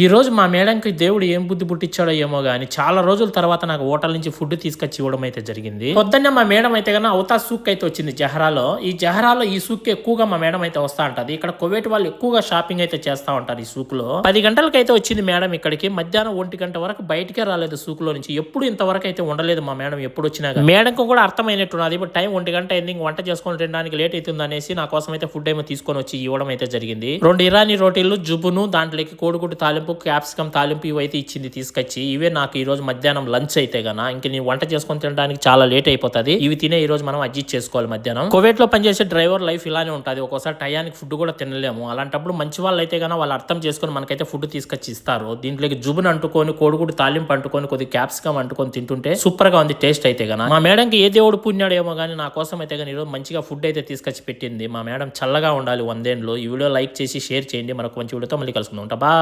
ఈ రోజు మా మేడంకి దేవుడు ఏం బుద్ధి పుట్టించాడో ఏమో కానీ చాలా రోజుల తర్వాత నాకు హోటల్ నుంచి ఫుడ్ తీసుకొచ్చి ఇవ్వడం అయితే జరిగింది. పొద్దున్నే మా మేడం అయితే కన్నా అవతా సూక్ అయితే వచ్చింది జహరాలో. ఈ జహరాలో ఈ సూక్ ఎక్కువగా మా మేడం అయితే వస్తా ఉంటది. ఇక్కడ కువైట్ వాళ్ళు ఎక్కువగా షాపింగ్ అయితే చేస్తా ఉంటారు ఈ సూక్లో పది గంటలకైతే అయితే వచ్చింది మేడం ఇక్కడికి. మధ్యాహ్నం ఒంటి గంట వరకు బయటకే రాలేదు సూక్లో నుంచి. ఎప్పుడు ఇంతవరకు అయితే ఉండలేదు మా మేడం ఎప్పుడు వచ్చినా మేడంకు కూడా అర్థమైనట్టున్నది. ఇప్పుడు టైం ఒంటి గంట అయింది వంట చేసుకొని తినడానికి లేట్ అవుతుంది అనేసి నా కోసం అయితే ఫుడ్ ఏమో తీసుకొని వచ్చి ఇవ్వడం అయితే జరిగింది. రెండు ఇరానీ రోటీలు జుబును దాంట్లోకి కోడిగుడ్డు తాలింపు క్యాప్సికమ్ తాలింపు ఇవైతే ఇచ్చింది తీసుకొచ్చి. ఇవే నాకు ఈ రోజు మధ్యాహ్నం లంచ్ అయితే గనా ఇంక నేను వంట చేసుకొని తినడానికి చాలా లేట్ అయిపోతుంది. ఇవి తినే ఈ రోజు మనం అడ్జస్ట్ చేసుకోవాలి మధ్యాహ్నం. కువైట్లో పనిచేసే డ్రైవర్ లైఫ్ ఇలానే ఉంటుంది. ఒక్కోసారి టయానికి ఫుడ్ కూడా తినలేము. అలాంటప్పుడు మంచి వాళ్ళు అయితే గనా వాళ్ళు అర్థం చేసుకొని మనకైతే ఫుడ్ తీసుకొచ్చి ఇస్తారు. దీంట్లోకి జుబును అంటుకొని కోడిగుడు తాలింపు అంటుకొని కొద్ది క్యాప్సికమ్ అంటుకొని తింటుంటే సూపర్గా ఉంది టేస్ట్ అయితే గనా. మా మేడంకి ఏ దేవుడు పుణ్యాడు ఏమో కానీ నా కోసం అయితే కానీ ఈరోజు మంచిగా ఫుడ్ అయితే తీసుకొచ్చి పెట్టింది. మా మేడం చల్లగా ఉండాలి వందేండ్లు. ఈ వీడియో లైక్ చేసి షేర్ చేయండి. మనకు మంచి వీడియోతో మళ్ళీ కలుసుకుందాం. ఉంటా బా